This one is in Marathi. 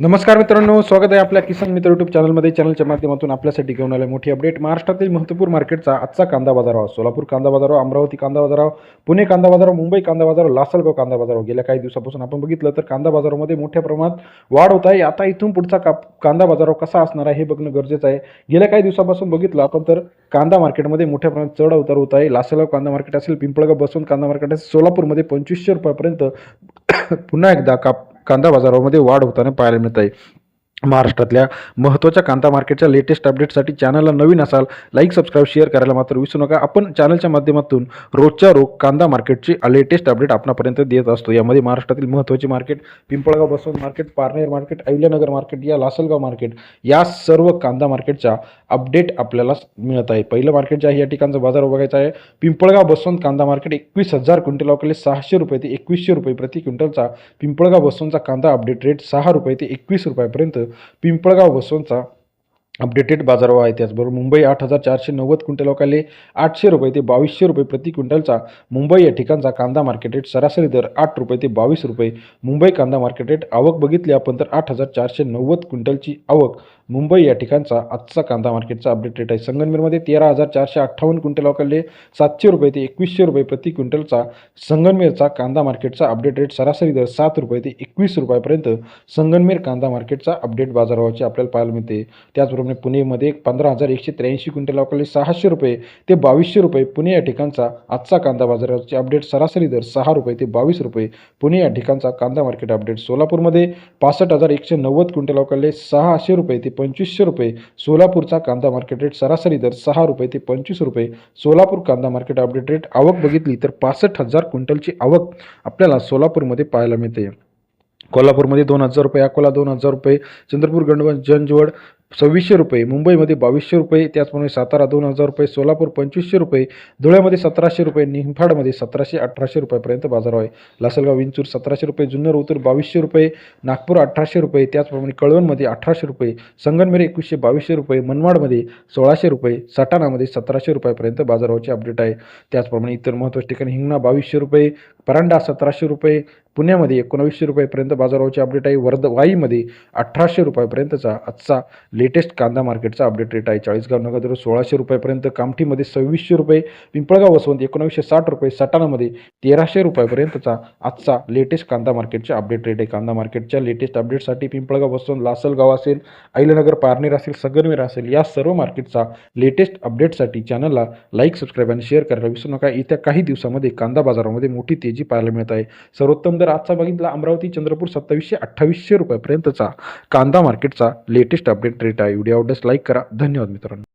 नमस्कार मित्रांनो स्वागत आहे आपल्या किसान मित्र युट्यूब चॅनलमध्ये चॅनलच्या माध्यमातून आपल्यासाठी घेऊन आले मोठी अपडेट महाराष्ट्रातील महत्त्वपूर्ण मार्केटचा आजचा कांदा बाजाराव सोलापूर कांदा बाजाराव अमरावती कांदा बाजाराव पुणे कांदा बाजार मुंबई कांदा बाजार लासलगाव कांदा बाजाराव गेल्या काही दिवसापासून आपण बघितलं तर कांदा बाजारामध्ये मोठ्या प्रमाणात वाढ होत आहे. आता इथून पुढचा काप कांदा बाजाराव कसा असणार आहे हे बघणं गरजेचं आहे. गेल्या काही दिवसापासून बघितलं आपण तर कांदा मार्केटमध्ये मोठ्या प्रमाणात चढ उतार होत आहे. लासलगाव कांदा मार्केट असेल पिंपळगाव बसवून कांदा मार्केट असेल सोलापूरमध्ये पंचवीसशे रुपयापर्यंत पुन्हा एकदा का कांदा बाजारामध्ये वाढ होताना पाहायला मिळत आहे. महाराष्ट्रातल्या महत्त्वाच्या कांदा मार्केटच्या लेटेस्ट अपडेटसाठी चॅनलला नवीन असाल लाईक सबस्क्राईब शेअर करायला मात्र विसरू नका. आपण चॅनलच्या माध्यमातून रोजच्या रोज कांदा मार्केटची लेटेस्ट अपडेट आपणापर्यंत देत असतो. यामध्ये महाराष्ट्रातील महत्त्वाचे market Pimpalgaon Baswant market Parner market Ahilyanagar market या लासलगाव मार्केट या सर्व कांदा मार्केटच्या अपडेट आपल्याला मिळत आहे. पहिलं मार्केट जे आहे या ठिकाणचा बाजार बघायचा आहे. पिंपळगाव बसवंत कांदा मार्केट एकवीस हजार क्विंटल अवकाले सहाशे रुपये ते एकवीसशे रुपये प्रति क्विंटलचा पिंपळगाव बसवंतचा कांदा अपडेट रेट सहा रुपये ते एकवीस रुपयापर्यंत पिंपळगाव बसवंतचा अपडेटेड बाजारभाव आहे. त्याचबरोबर मुंबई आठ हजार चारशे नव्वद क्विंटल अवकाले आठशे रुपये ते बावीसशे रुपये प्रति क्विंटलचा मुंबई या ठिकाणचा कांदा मार्केट रेट सरासरी दर आठ रुपये ते बावीस रुपये. मुंबई कांदा मार्केट रेट आवक बघितली आपण तर आठ हजार चारशे नव्वद क्विंटलची आवक मुंबई या ठिकाणचा आजचा कांदा मार्केटचा अपडेट रेट आहे. संगनमेरमध्ये तेरा हजार चारशे अठ्ठावन्न क्विंटल अवकाले सातशे रुपये ते एकवीसशे रुपये प्रति क्विंटलचा संगनमेरचा कांदा मार्केटचा अपडेट रेट सरासरी दर सात रुपये ते एकवीस रुपयापर्यंत संगनमेर कांदा मार्केटचा अपडेट बाजारभावाचे आपल्याला पाहायला मिळते. त्याचबरोबर त्याचप्रमाणे पुणेमध्ये पंधरा हजार एकशे त्र्याऐंशी क्विंटल अवकाळी सहाशे रुपये ते बावीसशे रुपये. पुणे या ठिकाणचा आजचा कांदा बाजाराचे अपडेट सरासरी दर सहा रुपये ते बावीस रुपये. पुणे या ठिकाणचा कांदा मार्केट अपडेट सोलापूरमध्ये पासष्ट हजार एकशे नव्वद क्विंटल अवकाले सहाशे रुपये ते पंचवीसशे रुपये. सोलापूरचा कांदा मार्केट रेट सरासरी दर सहा रुपये ते पंचवीस रुपये. सोलापूर कांदा मार्केट अपडेट रेट आवक बघितली तर पासष्ट हजार क्विंटलची आवक आपल्याला सोलापूरमध्ये पाहायला मिळते. कोल्हापूरमध्ये दोन हजार रुपये अकोला दोन हजार रुपये चंद्रपूर गंडवन जंजवड सव्वीसशे रुपये मुंबईमध्ये बावीसशे रुपये त्याचप्रमाणे सातारा दोन हजार रुपये सोलापूर पंचवीसशे रुपये धुळ्यामध्ये सतराशे रुपये निफाडमध्ये सतराशे अठराशे रुपयापर्यंत बाजार आहे. लासलगाव विंचूर सतराशे रुपये जुन्नर उतूर बावीसशे रुपये नागपूर अठराशे रुपये त्याचप्रमाणे कळवणमध्ये अठराशे रुपये संगनमेरे एकवीसशे बावीसशे रुपये मनमाडमध्ये सोळाशे रुपये सटाणामध्ये सतराशे रुपयापर्यंत बाजाराचे अपडेट आहे. त्याचप्रमाणे इतर महत्त्वाच्या ठिकाणी हिंगणा बावीसशे रुपये परांडा सतराशे रुपये पुण्यामध्ये एकोणावीसशे रुपयापर्यंत बाजाराचे अपडेट आहे. वर्ध वाईमध्ये अठराशे रुपयापर्यंतचा आजचा लेटेस्ट कांदा मार्केटचा अपडेट रेट आहे. चाळीसगाव नगर सोळाशे रुपयापर्यंत कामठीमध्ये सव्वीसशे रुपये पिंपळगाव वसवंत एकोणावीसशे साठ रुपये सटाणामध्ये तेराशे रुपयापर्यंतचा आजचा लेटेस्ट कांदा मार्केटचा अपडेट रेट आहे. कांदा मार्केटच्या लेटेस्ट अपडेटसाठी पिंपळगाव वसवंत लासलगाव असेल अहिल्यानगर पारनेर असेल सगरवेर असेल या सर्व मार्केटचा लेटेस्ट अपडेटसाठी चॅनलला लाईक सबस्क्राईब आणि शेअर करायला विसरू नका. येत्या काही दिवसामध्ये कांदा बाजारामध्ये मोठी तेजी पाहायला मिळत आहे. सर्वोत्तम दर आजचा बघितला अमरावती चंद्रपूर सत्तावीसशे अठ्ठावीसशे रुपयापर्यंतचा कांदा मार्केटचा लेटेस्ट अपडेट रेट भेटा व्हिडिओ आवडल्यास लाईक करा. धन्यवाद मित्रांनो.